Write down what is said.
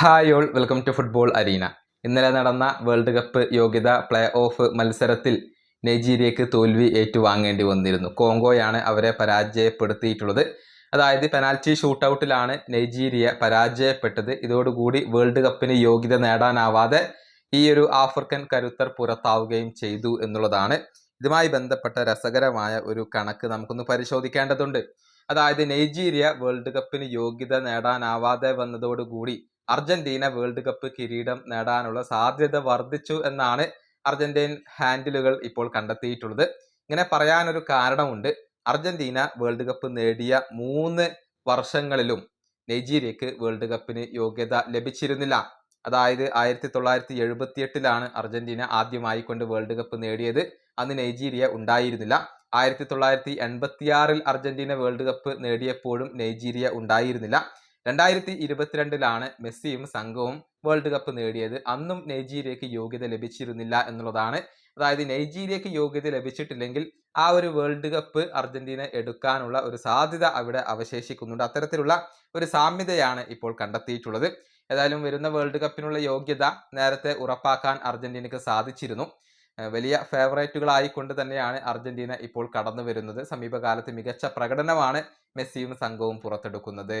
Hi all welcome to football arena ഇന്നലെ നടന്ന world cup യോഗ്യത പ്ലേ ഓഫ് മത്സരത്തിൽ നൈജീരിയക്ക് തോൽവി ഏറ്റുവാങ്ങേണ്ടി വന്നിരുന്നു. കോങ്കോയാണ് അവരെ പരാജയപ്പെടുത്തിയിട്ടുള്ളത്. അതായത് പെനാൽറ്റി ഷൂട്ടൗട്ടിലാണ് നൈജീരിയ പരാജയപ്പെട്ടത്. ഇതോടുകൂടി വേൾഡ് കപ്പിന് യോഗ്യത നേടാനാവാതെ ഈ ഒരു ആഫ്രിക്കൻ കരുത്തർ പുറത്താവുകയും ചെയ്തു എന്നുള്ളതാണ്. ഇതുമായി ബന്ധപ്പെട്ട രസകരമായ ഒരു കണക്ക് നമുക്കൊന്ന് പരിശോധിക്കേണ്ടതുണ്ട്. അതായത് നൈജീരിയ വേൾഡ് കപ്പിന് യോഗ്യത നേടാനാവാതെ വന്നതോടുകൂടി അർജന്റീന വേൾഡ് കപ്പ് കിരീടം നേടാനുള്ള സാധ്യത വർദ്ധിച്ചു എന്നാണ് അർജന്റീൻ ഹാൻഡിലുകൾ ഇപ്പോൾ കണ്ടെത്തിയിട്ടുള്ളത്. ഇങ്ങനെ പറയാനൊരു കാരണമുണ്ട്. അർജന്റീന വേൾഡ് കപ്പ് നേടിയ മൂന്ന് വർഷങ്ങളിലും നൈജീരിയക്ക് വേൾഡ് കപ്പിന് യോഗ്യത ലഭിച്ചിരുന്നില്ല. അതായത് ആയിരത്തി തൊള്ളായിരത്തി എഴുപത്തി എട്ടിലാണ് അർജന്റീന ആദ്യമായി കൊണ്ട് വേൾഡ് കപ്പ് നേടിയത്. അന്ന് നൈജീരിയ ഉണ്ടായിരുന്നില്ല. ആയിരത്തി തൊള്ളായിരത്തി എൺപത്തിയാറിൽ അർജന്റീന വേൾഡ് കപ്പ് നേടിയപ്പോഴും നൈജീരിയ ഉണ്ടായിരുന്നില്ല. രണ്ടായിരത്തി ഇരുപത്തിരണ്ടിലാണ് മെസ്സിയും സംഘവും വേൾഡ് കപ്പ് നേടിയത്. അന്നും നൈജീരിയക്ക് യോഗ്യത ലഭിച്ചിരുന്നില്ല എന്നുള്ളതാണ്. അതായത് നൈജീരിയക്ക് യോഗ്യത ലഭിച്ചിട്ടില്ലെങ്കിൽ ആ ഒരു വേൾഡ് കപ്പ് അർജന്റീന എടുക്കാനുള്ള ഒരു സാധ്യത അവിടെ അവശേഷിക്കുന്നുണ്ട്. അത്തരത്തിലുള്ള ഒരു സാമ്യതയാണ് ഇപ്പോൾ കണ്ടെത്തിയിട്ടുള്ളത്. ഏതായാലും വരുന്ന വേൾഡ് കപ്പിനുള്ള യോഗ്യത നേരത്തെ ഉറപ്പാക്കാൻ അർജന്റീനക്ക് സാധിച്ചിരുന്നു. വലിയ ഫേവറേറ്റുകളായിക്കൊണ്ട് തന്നെയാണ് അർജന്റീന ഇപ്പോൾ കടന്നു വരുന്നത് സമീപകാലത്ത് മികച്ച പ്രകടനമാണ് മെസ്സിയും സംഘവും പുറത്തെടുക്കുന്നത്.